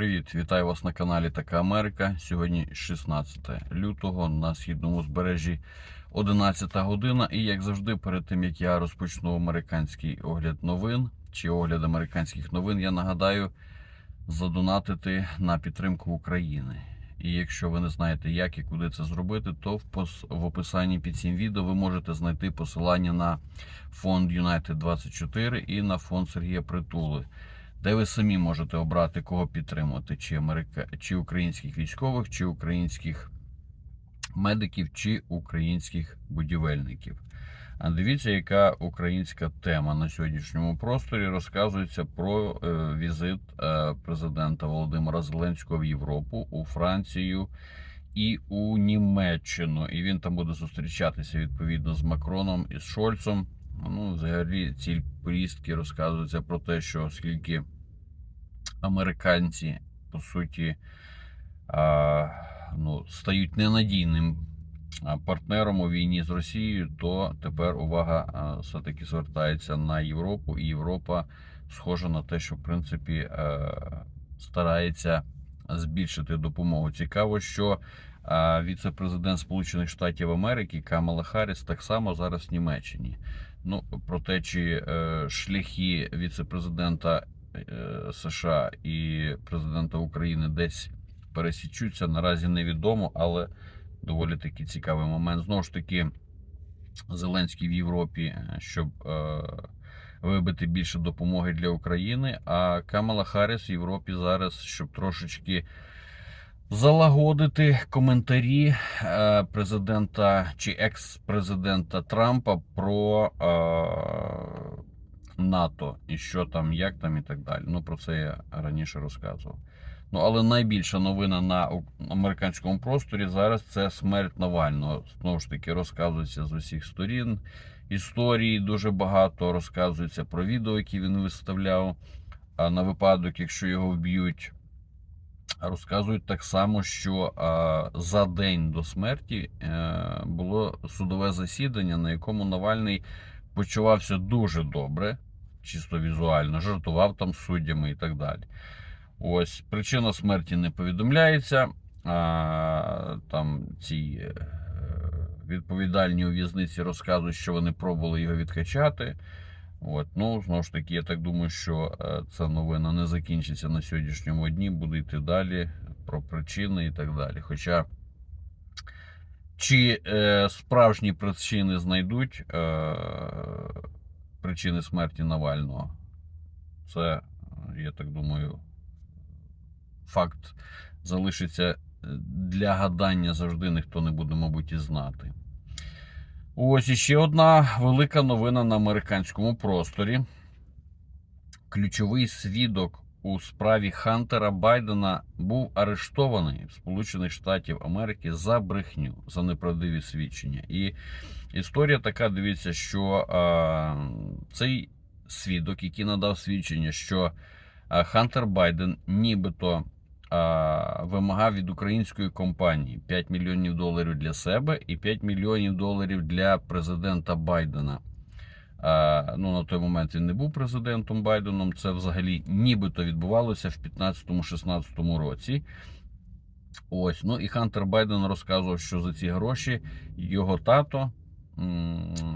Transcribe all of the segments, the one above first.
Привіт, вітаю вас на каналі Така Америка. Сьогодні 16 лютого на східному збережжі 11 година. І як завжди, перед тим як я розпочну американський огляд новин чи огляд американських новин, я нагадаю задонатити на підтримку України. І якщо ви не знаєте, як і куди це зробити, то в пос- в описанні під цим відео ви можете знайти посилання на фонд United 24 і на фонд Сергія Притули де ви самі можете обрати кого підтримувати, чи Америка, чи українських військових, чи українських медиків, чи українських будівельників. А дивіться, яка українська тема на сьогоднішньому просторі розказується про е, візит е, президента Володимира Зеленського в Європу, у Францію і у Німеччину. І він там буде зустрічатися відповідно з Макроном і з Шольцом. Ну, взагалі, ціль поїздки розказується про те, що оскільки американці, по суті, ну, стають ненадійним партнером у війні з Росією, то тепер увага все-таки звертається на Європу, і Європа схожа на те, що в принципі е, старається збільшити допомогу. Цікаво, що віце-президент Сполучених Штатів Америки Камала Харріс так само зараз в Німеччині. Ну, про те, чи е, шляхи віце-президента США і президента України десь пересічуться, наразі невідомо, але доволі таки цікавий момент. Знову ж таки, Зеленський в Європі, е, щоб е, вибити більше допомоги для України. А Камала Харріс в Європі зараз, щоб трошечки залагодити коментарі е, президента чи екс-президента Трампа про е, НАТО і що там, як там і так далі. Ну про це я раніше розказував. Ну але найбільша новина на американському просторі зараз це смерть Навального. Знову ж таки, розказується з усіх сторін. Історії дуже багато розказується про відео, які він виставляв. А на випадок, якщо його вб'ють, розказують так само, що за день до смерті е, було судове засідання, на якому Навальний почувався дуже добре, чисто візуально, жартував там з суддями і так далі. Ось причина смерті не повідомляється. А, там ці е, відповідальні у в'язниці розказують, що вони пробували його відкачати. От, ну, знову ж таки, я так думаю, що е, ця новина не закінчиться на сьогоднішньому дні, буде йти далі про причини і так далі. Хоча чи е, справжні причини знайдуть е, причини смерті Навального, це, е, я так думаю, факт залишиться е, для гадання завжди ніхто не буде, мабуть, і знати. Ось іще одна велика новина на американському просторі. Ключовий свідок у справі Хантера Байдена був арештований в Сполучених Штатів Америки за брехню, за неправдиві свідчення. І історія така: дивіться, що а, цей свідок, який надав свідчення, що Хантер Байден нібито а, вимагав від української компанії 5 мільйонів доларів для себе і 5 мільйонів доларів для президента Байдена. А, ну, на той момент він не був президентом Байденом. Це взагалі нібито відбувалося в 15-16 році. Ось, ну і Хантер Байден розказував, що за ці гроші його тато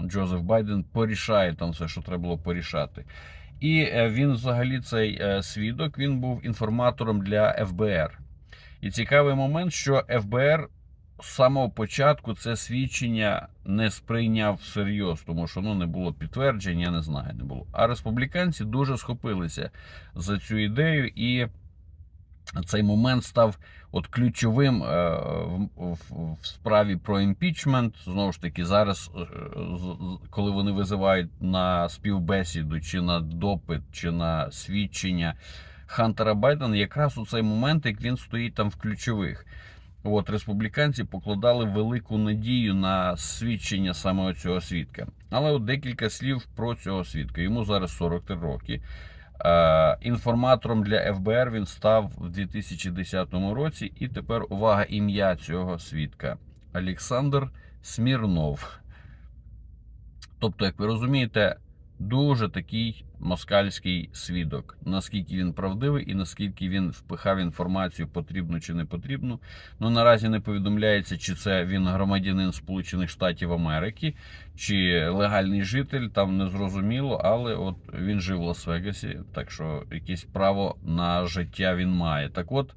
Джозеф Байден порішає там все, що треба було порішати. І е, він, взагалі, цей е, свідок, він був інформатором для ФБР. І цікавий момент, що ФБР самого початку це свідчення не сприйняв всерйоз, тому що ну не було підтверджень, я не знаю, не було. А республіканці дуже схопилися за цю ідею, і цей момент став от ключовим е, в, справі про імпічмент. Знову ж таки, зараз, е, коли вони визивають на співбесіду, чи на допит, чи на свідчення Хантера Байдена, якраз у цей момент, як він стоїть там в ключових. От республіканці покладали велику надію на свідчення саме цього свідка. Але от декілька слів про цього свідка. Йому зараз 43 роки. Е, Інформатором для ФБР він став в 2010 році. І тепер увага ім'я цього свідка Олександр Смірнов. Тобто, як ви розумієте, дуже такий москальський свідок. Наскільки він правдивий і наскільки він впихав інформацію потрібну чи не потрібну. Ну наразі не повідомляється, чи це він громадянин Сполучених Штатів Америки, чи легальний житель, там не зрозуміло, але от він жив в Лас-Вегасі, так що якесь право на життя він має. Так от.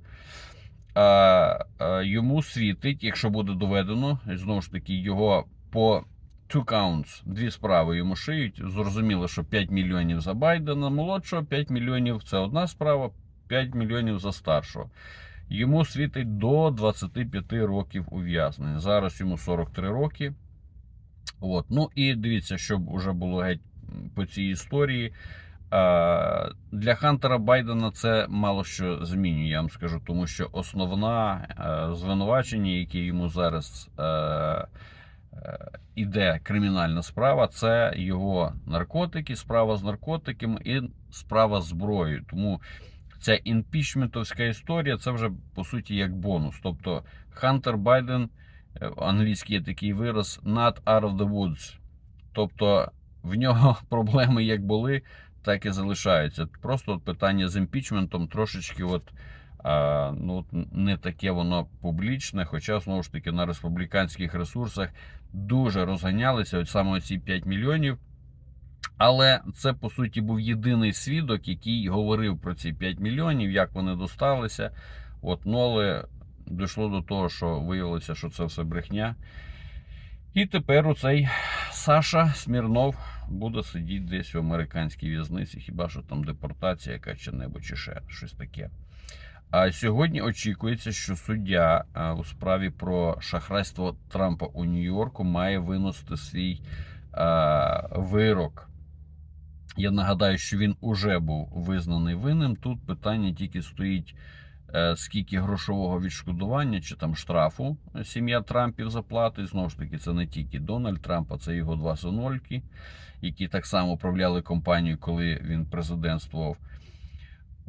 Йому світить, якщо буде доведено, знову ж таки, його по two counts, дві справи йому шиють. Зрозуміло, що 5 мільйонів за Байдена молодшого, 5 мільйонів це одна справа, 5 мільйонів за старшого. Йому світить до 25 років ув'язнення. Зараз йому 43 роки. От. Ну і дивіться, щоб уже було геть по цій історії. Для Хантера Байдена це мало що змінює, я вам скажу, тому що основна е, звинувачення, яке йому зараз е, іде кримінальна справа, це його наркотики, справа з наркотиками і справа з зброєю. Тому ця імпічментовська історія це вже по суті як бонус. Тобто Хантер Байден, е, англійський є такий вираз, not out of the woods. Тобто в нього проблеми як були, так і залишаються. Просто от питання з імпічментом трошечки, от, а, ну, не таке воно публічне, хоча, знову ж таки, на республіканських ресурсах дуже розганялися от саме ці 5 мільйонів. Але це по суті був єдиний свідок, який говорив про ці 5 мільйонів, як вони досталися. От, ну, але дійшло до того, що виявилося, що це все брехня. І тепер оцей Саша Смірнов буде сидіти десь в американській в'язниці, хіба що там депортація яка чи небудь, чи ще щось таке. А сьогодні очікується, що суддя у справі про шахрайство Трампа у Нью-Йорку має виносити свій а, вирок. Я нагадаю, що він уже був визнаний винним. Тут питання тільки стоїть, е, скільки грошового відшкодування чи там штрафу сім'я Трампів заплатить. Знову ж таки, це не тільки Дональд Трамп, а це його два синольки, які так само управляли компанією, коли він президентствував.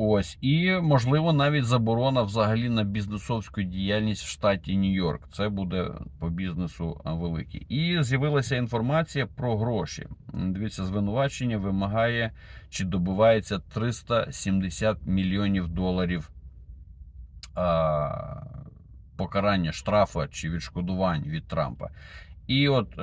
Ось, і можливо навіть заборона взагалі на бізнесовську діяльність в штаті Нью-Йорк. Це буде по бізнесу великий. І з'явилася інформація про гроші. Дивіться, звинувачення вимагає чи добивається 370 мільйонів доларів а, покарання штрафа чи відшкодувань від Трампа. І от.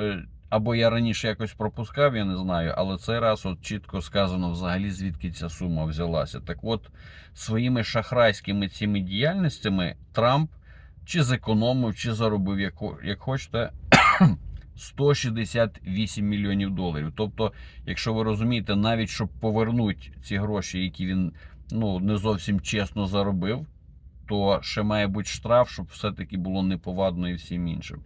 Або я раніше якось пропускав, я не знаю, але цей раз от чітко сказано взагалі, звідки ця сума взялася. Так от, своїми шахрайськими цими діяльностями Трамп чи зекономив, чи заробив, як, як хочете, 168 мільйонів доларів. Тобто, якщо ви розумієте, навіть щоб повернути ці гроші, які він ну, не зовсім чесно заробив, то ще має бути штраф, щоб все-таки було неповадно і всім іншим.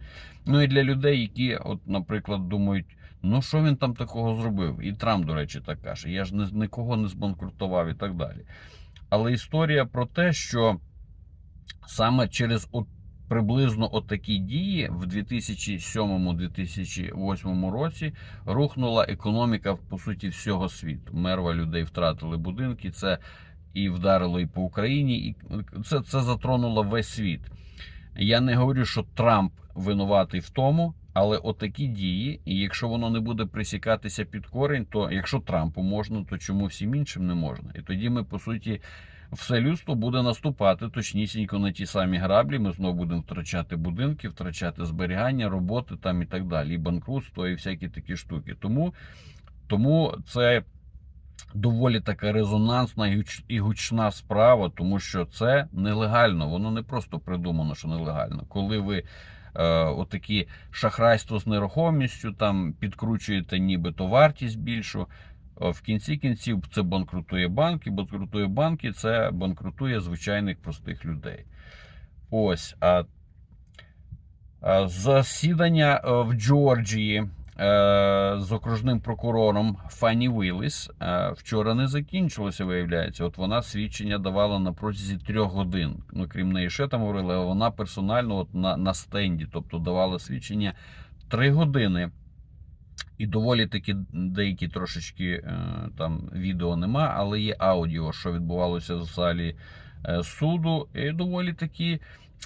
Ну і для людей, які, от, наприклад, думають, ну що він там такого зробив? І Трамп, до речі, так каже: я ж нікого не збанкрутував і так далі. Але історія про те, що саме через от приблизно от такі дії в 2007-2008 році рухнула економіка по суті всього світу. Мерва людей втратили будинки. Це і вдарило і по Україні, і це, це затронуло весь світ. Я не говорю, що Трамп винуватий в тому, але отакі дії, і якщо воно не буде присікатися під корінь, то якщо Трампу можна, то чому всім іншим не можна? І тоді ми, по суті, все людство буде наступати точнісінько на ті самі граблі. Ми знову будемо втрачати будинки, втрачати зберігання, роботи там і так далі, і банкрутство, і всякі такі штуки. Тому, тому це доволі така резонансна і гучна справа, тому що це нелегально. Воно не просто придумано, що нелегально. Коли ви е, отакі шахрайство з нерухомістю, там підкручуєте нібито вартість більшу. е, В кінці кінців це банкрутує банки, банкрутує банки, це банкрутує звичайних простих людей. Ось. А, а засідання е, в Джорджії з окружним прокурором Фанні Вілліс е, вчора не закінчилося, виявляється. От вона свідчення давала на протязі трьох годин. Ну, крім неї, ще там говорили, але вона персонально от на, на стенді, тобто давала свідчення три години. І доволі таки деякі трошечки е, там відео нема, але є аудіо, що відбувалося в залі е, суду. І доволі такі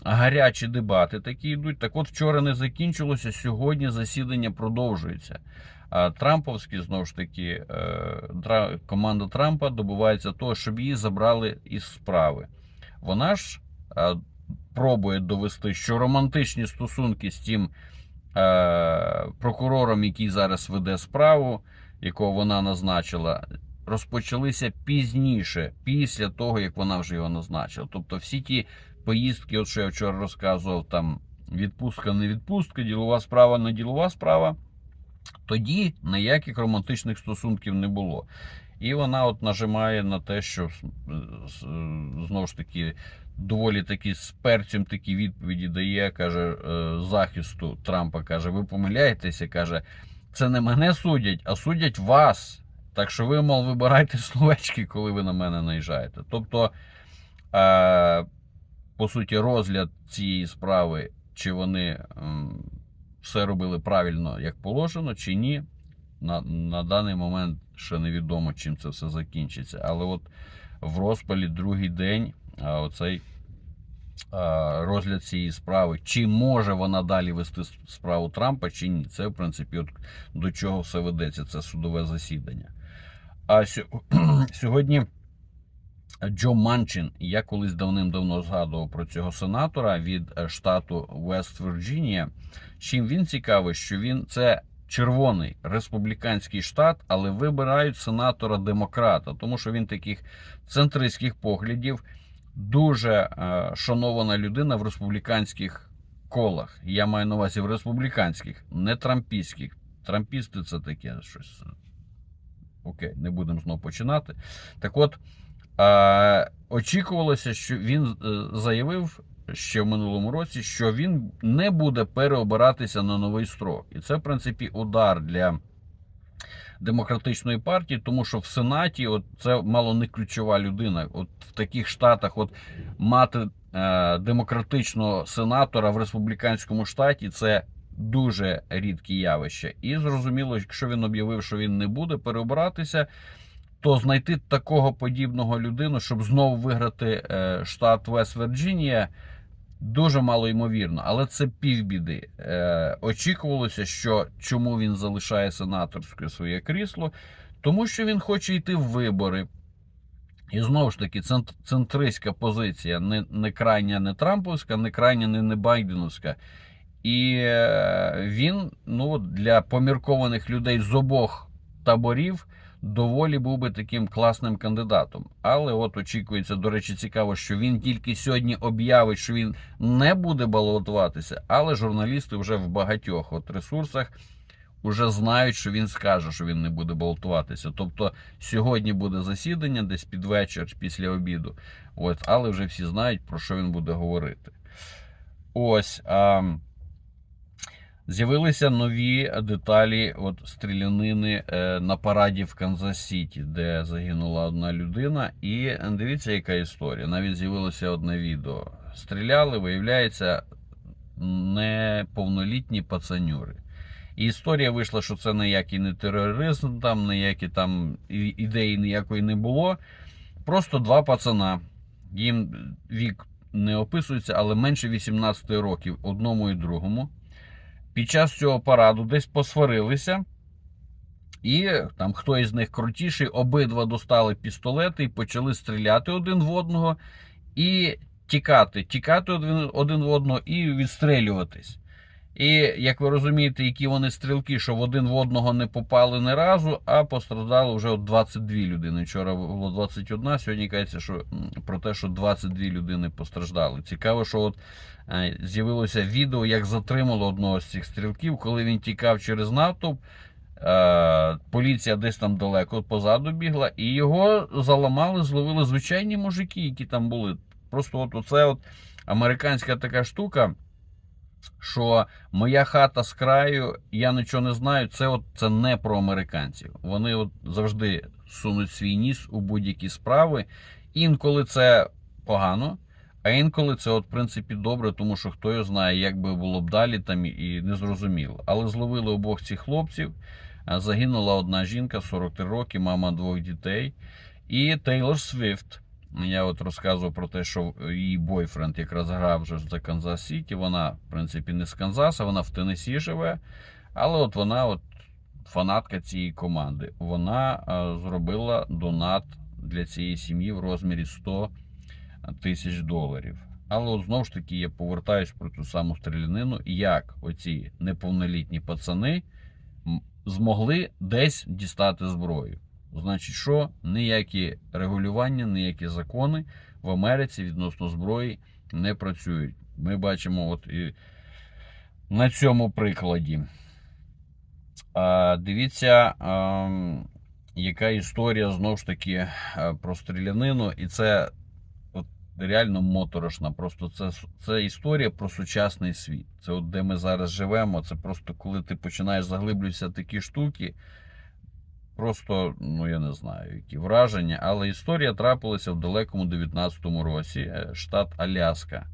гарячі дебати такі йдуть. Так от вчора не закінчилося, сьогодні засідання продовжується. А Трамповські, знову ж таки, е, команда Трампа добувається того, щоб її забрали із справи. Вона ж е, пробує довести, що романтичні стосунки з тим е, прокурором, який зараз веде справу, якого вона назначила, розпочалися пізніше, після того, як вона вже його назначила. Тобто всі ті поїздки, от що я вчора розказував, там відпустка, не відпустка, ділова справа, не ділова справа. Тоді ніяких романтичних стосунків не було. І вона от нажимає на те, що с- с- знову ж таки доволі таки з перцем такі відповіді дає, каже е, захисту Трампа. каже: ви помиляєтеся, каже, це не мене судять, а судять вас. Так що ви, мол, вибирайте словечки, коли ви на мене наїжджаєте. Тобто, е, по суті, розгляд цієї справи, чи вони все робили правильно, як положено, чи ні, на, на даний момент ще невідомо, чим це все закінчиться. Але от в розпалі другий день оцей розгляд цієї справи, чи може вона далі вести справу Трампа, чи ні. Це, в принципі, от до чого все ведеться, це судове засідання. А сьогодні Джо Манчин, я колись давним-давно згадував про цього сенатора від е, штату Вест Вірджинія. Чим він цікавий, що він це червоний республіканський штат, але вибирають сенатора демократа, тому що він таких центристських поглядів, дуже е, шанована людина в республіканських колах. Я маю на увазі в республіканських, не трампійських. Трампісти це таке щось. е, Окей, не будемо знову починати. Так от. Е, очікувалося, що він е, заявив ще в минулому році, що він не буде переобиратися на новий строк. І це, в принципі, удар для демократичної партії, тому що в Сенаті от це мало не ключова людина. От в таких штатах, от мати е, демократичного сенатора в республіканському штаті, це дуже рідке явище. І зрозуміло, якщо він об'явив, що він не буде переобиратися то знайти такого подібного людину, щоб знову виграти е, штат Вест Вірджинія, дуже мало ймовірно. Але це півбіди. Е, очікувалося, що чому він залишає сенаторське своє крісло, тому що він хоче йти в вибори. І знову ж таки, цент- центристська позиція, не, не крайня, не Трамповська, не крайня, не, не Байденовська. І е, він ну, для поміркованих людей з обох таборів доволі був би таким класним кандидатом. Але от очікується, до речі, цікаво, що він тільки сьогодні об'явить, що він не буде балотуватися, але журналісти вже в багатьох от ресурсах вже знають, що він скаже, що він не буде балотуватися. Тобто сьогодні буде засідання десь під вечір після обіду. От, але вже всі знають, про що він буде говорити. Ось. А, З'явилися нові деталі от стрілянини е, на параді в Канзас-Сіті, де загинула одна людина. І дивіться, яка історія. Навіть з'явилося одне відео. Стріляли, виявляється, неповнолітні пацанюри. І історія вийшла, що це ніякий не тероризм, там ніякі там ідеї ніякої не було. Просто два пацана. Їм вік не описується, але менше 18 років одному і другому під час цього параду десь посварилися, і там хто із них крутіший, обидва достали пістолети і почали стріляти один в одного і тікати, тікати один, в одного і відстрелюватись. І як ви розумієте, які вони стрілки, що в один в одного не попали не разу, а постраждало вже от 22 людини. Вчора було 21, сьогодні кажеться, що про те, що 22 людини постраждали. Цікаво, що от е, з'явилося відео, як затримало одного з цих стрілків, коли він тікав через натовп. Е, поліція десь там далеко позаду бігла, і його заламали, зловили звичайні мужики, які там були. Просто от оце от американська така штука, що моя хата з краю, я нічого не знаю. Це от це не про американців. Вони от завжди сунуть свій ніс у будь-які справи. Інколи це погано, а інколи це, от, в принципі, добре, тому що хто його знає, як би було б далі там і- не зрозуміло. Але зловили обох цих хлопців. Загинула одна жінка 43 роки, мама двох дітей. І Тейлор Свіфт. Я от розказував про те, що її бойфренд якраз грав вже за Канзас Сіті. Вона, в принципі, не з Канзаса, вона в Теннессі живе. Але от вона от фанатка цієї команди. Вона е, зробила донат для цієї сім'ї в розмірі 100 тисяч доларів. Але от знову ж таки я повертаюсь про ту саму стрілянину, як оці неповнолітні пацани змогли десь дістати зброю. Значить, що ніякі регулювання, ніякі закони в Америці відносно зброї не працюють. Ми бачимо, от і на цьому прикладі. А, дивіться, ам, яка історія знову ж таки е, про стрілянину, і це от, реально моторошна. Просто це, це історія про сучасний світ. Це от де ми зараз живемо. Це просто коли ти починаєш заглиблюватися такі штуки. Просто, ну я не знаю, які враження, але історія трапилася в далекому 19-му році, е, штат Аляска.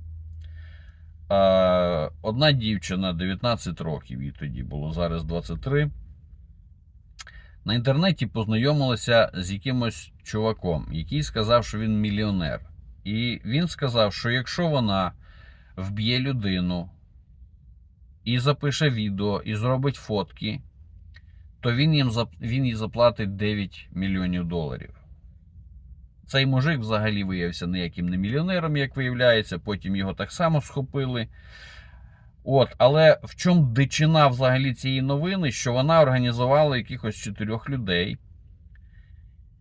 Одна дівчина 19 років, їй тоді було зараз 23. На інтернеті познайомилася з якимось чуваком, який сказав, що він мільйонер. І він сказав, що якщо вона вб'є людину і запише відео, і зробить фотки, то він їм він їй заплатить 9 мільйонів доларів. Цей мужик взагалі виявився ніяким не мільйонером, як виявляється, потім його так само схопили. От, але в чому дичина взагалі цієї новини, що вона організувала якихось чотирьох людей,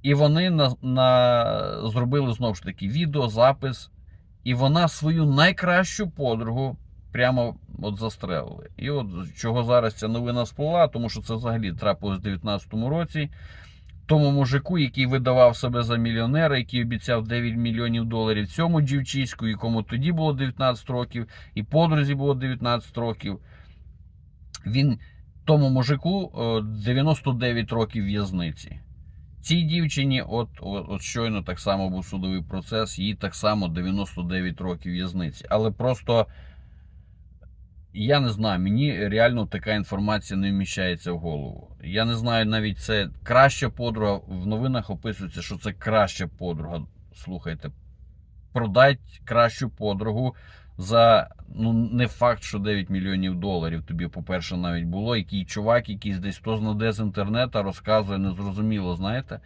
і вони на, на, зробили знову ж таки відеозапис, і вона свою найкращу подругу прямо от застрелили. І от чого зараз ця новина сплила, тому що це взагалі трапилось в 2019 році. Тому мужику, який видавав себе за мільйонера, який обіцяв 9 мільйонів доларів цьому дівчиську, якому тоді було 19 років, і подрузі було 19 років. Він тому мужику е, 99 років в'язниці. Цій дівчині, от, от, от щойно так само був судовий процес, їй так само 99 років в'язниці. Але просто я не знаю, мені реально така інформація не вміщається в голову. Я не знаю, навіть це краща подруга. В новинах описується, що це краща подруга. Слухайте, продать кращу подругу за ну не факт, що 9 мільйонів доларів тобі, по-перше, навіть було. Який чувак, якийсь десь хто знаде з інтернету, розказує незрозуміло, знаєте.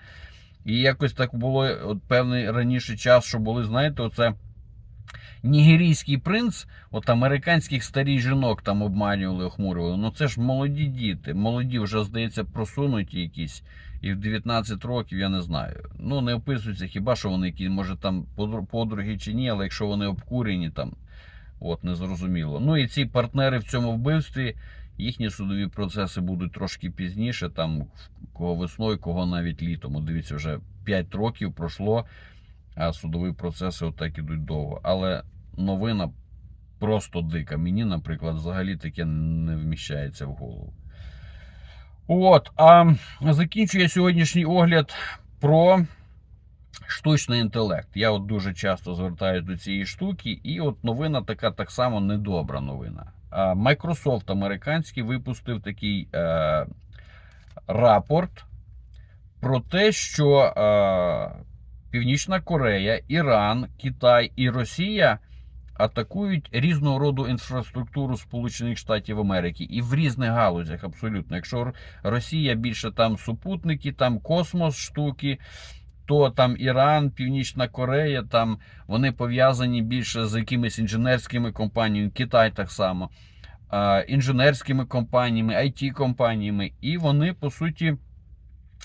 І якось так було от певний раніше час, що були, знаєте, оце нігерійський принц, от американських старих жінок там обманювали, охмурювали. Ну це ж молоді діти, молоді вже, здається, просунуті якісь. І в 19 років я не знаю. Ну, не описується, хіба що вони які, може там подруг- подруги чи ні, але якщо вони обкурені, там от незрозуміло. Ну і ці партнери в цьому вбивстві, їхні судові процеси будуть трошки пізніше, там кого весною, кого навіть літом. Дивіться, вже 5 років пройшло, а судові процеси отак ідуть довго. Але новина просто дика. Мені, наприклад, взагалі таке не вміщається в голову. От, а закінчую я сьогоднішній огляд про штучний інтелект. Я от дуже часто звертаюся до цієї штуки, і от новина така так само недобра новина. Microsoft американський випустив такий е, рапорт про те, що е, Північна Корея, Іран, Китай і Росія атакують різного роду інфраструктуру Сполучених Штатів Америки і в різних галузях абсолютно. Якщо Росія більше там супутники, там космос штуки, то там Іран, Північна Корея, там вони пов'язані більше з якимись інженерськими компаніями, Китай так само, інженерськими компаніями, it компаніями, і вони по суті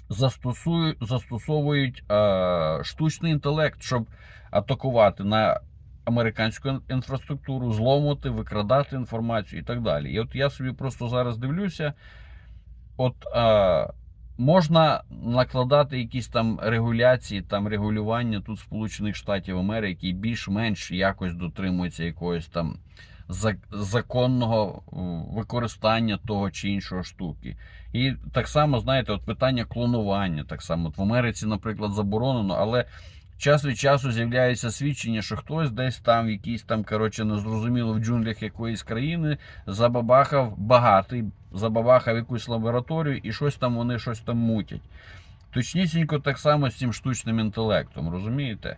застосують, застосовують штучний інтелект, щоб атакувати на американську інфраструктуру, зломити, викрадати інформацію і так далі. І от я собі просто зараз дивлюся, от е, можна накладати якісь там регуляції, там регулювання тут Сполучених Штатів Америки, більш-менш якось дотримуються якогось там законного використання того чи іншого штуки. І так само, знаєте, от питання клонування. Так само от в Америці, наприклад, заборонено, але час від часу з'являється свідчення, що хтось десь там, в якійсь там, коротше, незрозуміло в джунглях якоїсь країни забабахав багатий, забабахав якусь лабораторію і щось там вони щось там мутять. Точнісінько так само з цим штучним інтелектом, розумієте?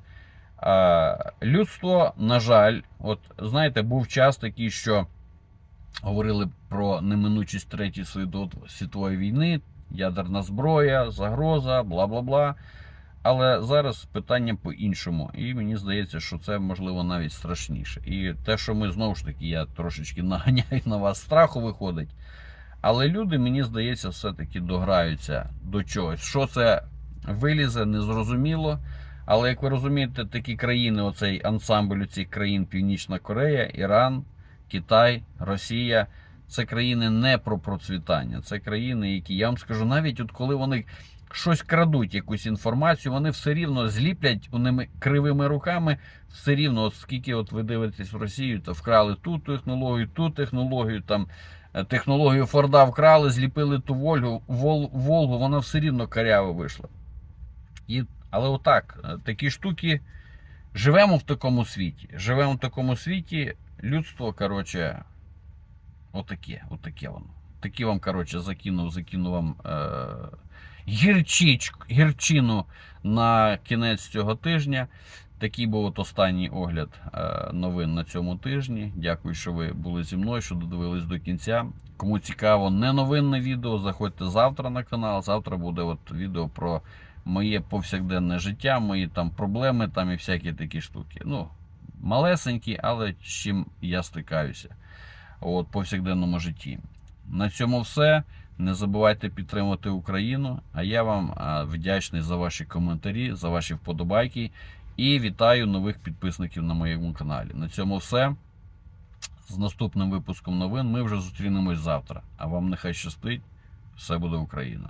А, людство, на жаль, от знаєте, був час такий, що говорили про неминучість Третьої світової війни, ядерна зброя, загроза, бла бла бла. Але зараз питання по-іншому. І мені здається, що це можливо навіть страшніше. І те, що ми знову ж таки, я трошечки наганяю на вас страху виходить. Але люди, мені здається, все-таки дограються до чогось. Що це вилізе, незрозуміло. Але як ви розумієте, такі країни, оцей ансамбль цих країн Північна Корея, Іран, Китай, Росія. Це країни не про процвітання. Це країни, які я вам скажу, навіть от коли вони щось крадуть, якусь інформацію, вони все рівно зліплять у ними кривими руками. Все рівно, от скільки от ви дивитесь в Росію, то вкрали ту технологію, ту технологію, там е, технологію Форда вкрали, зліпили ту Волгу, Вол, Волгу, вона все рівно каряво вийшла. І, але отак, е, такі штуки. Живемо в такому світі. Живемо в такому світі. Людство, коротше, отаке, отаке воно. Такі вам, коротше, закинув, закинув вам е, гірчичку, гірчину на кінець цього тижня. Такий був от останній огляд е, новин на цьому тижні. Дякую, що ви були зі мною, що додивились до кінця. Кому цікаво, не новинне відео, заходьте завтра на канал. Завтра буде от відео про моє повсякденне життя, мої там проблеми там і всякі такі штуки. Ну, малесенькі, але з чим я стикаюся от, повсякденному житті. На цьому все. Не забувайте підтримати Україну. А я вам вдячний за ваші коментарі, за ваші вподобайки. І вітаю нових підписників на моєму каналі. На цьому все. З наступним випуском новин ми вже зустрінемось завтра. А вам нехай щастить. Все буде Україна!